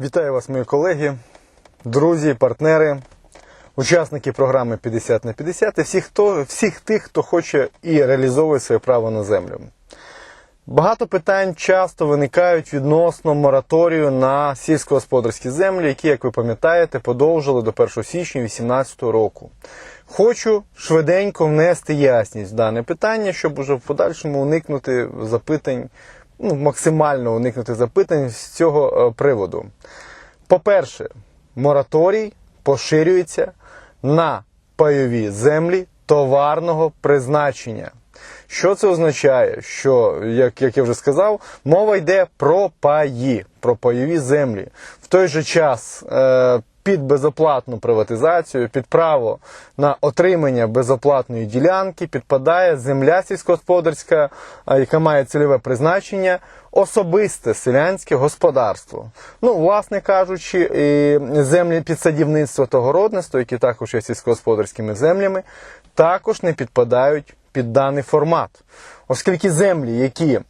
Вітаю вас, мої колеги, друзі, партнери, учасники програми 50 на 50 і всіх, хто, всіх тих, хто хоче і реалізовує своє право на землю. Багато питань часто виникають відносно мораторію на сільськогосподарські землі, які, як ви пам'ятаєте, подовжили до 1 січня 2018 року. Хочу швиденько внести ясність в дане питання, щоб уже в подальшому уникнути запитань, ну, максимально уникнути запитань з цього е, приводу. По-перше, мораторій поширюється на пайові землі товарного призначення. Що це означає? Що, як, як я вже сказав, мова йде про паї, про пайові землі. В той же час е, під безоплатну приватизацію, під право на отримання безоплатної ділянки підпадає земля сільськогосподарська, яка має цільове призначення, особисте селянське господарство. Ну, власне кажучи, і землі під садівництво та городництво, які також є сільськогосподарськими землями, також не підпадають під даний формат. Оскільки землі, які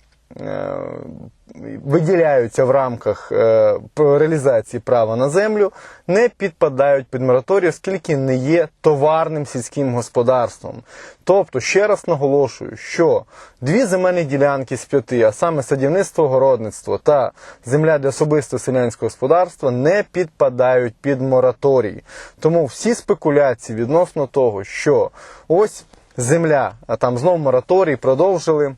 виділяються в рамках е, реалізації права на землю, не підпадають під мораторій, оскільки не є товарним сільським господарством. Тобто, ще раз наголошую, що дві земельні ділянки з п'яти, а саме садівництво, городництво та земля для особистого селянського господарства, не підпадають під мораторій. Тому всі спекуляції відносно того, що ось земля, а там знову мораторій продовжили.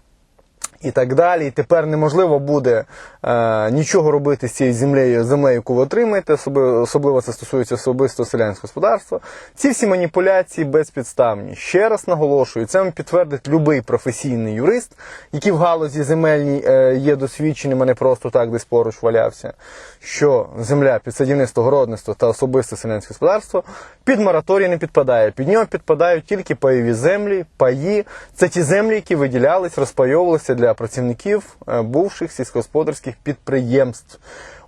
І так далі, і тепер неможливо буде е, нічого робити з цією землею, землею, яку ви отримаєте, особливо, це стосується особистого селянського господарства. Ці всі маніпуляції безпідставні. Ще раз наголошую, це вам підтвердить будь-який професійний юрист, який в галузі земельній е, є досвідченим, а не просто так десь поруч валявся. Що земля під садівництво, городництво та особисте селянське господарство під мораторій не підпадає. Під нього підпадають тільки пайові землі, паї. Це ті землі, які виділялись, розпайовувалися для працівників е, бувших сільськогосподарських підприємств.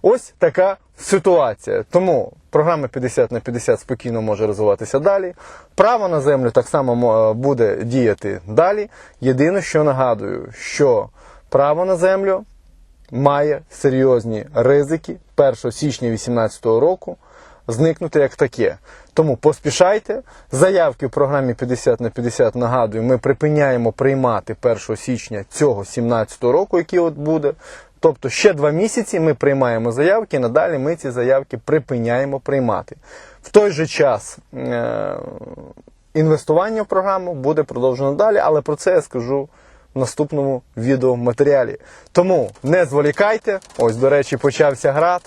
Ось така ситуація. Тому програма 50 на 50 спокійно може розвиватися далі. Право на землю так само е, буде діяти далі. Єдине, що нагадую, що право на землю має серйозні ризики 1 січня 2018 року зникнути як таке. Тому поспішайте. Заявки в програмі 50 на 50 нагадую, ми припиняємо приймати 1 січня цього 2017 року, який от буде. Тобто ще два місяці ми приймаємо заявки, надалі ми ці заявки припиняємо приймати. В той же час е- інвестування в програму буде продовжено далі, але про це я скажу в наступному відеоматеріалі. Тому не зволікайте. Ось, до речі, почався град,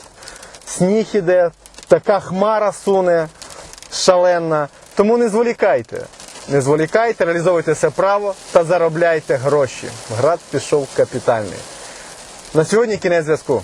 сніг іде, така хмара суне шалена. Тому не зволікайте. Не зволікайте, реалізовуйте все право та заробляйте гроші. Град пішов капітальний. На сьогодні кінець зв'язку.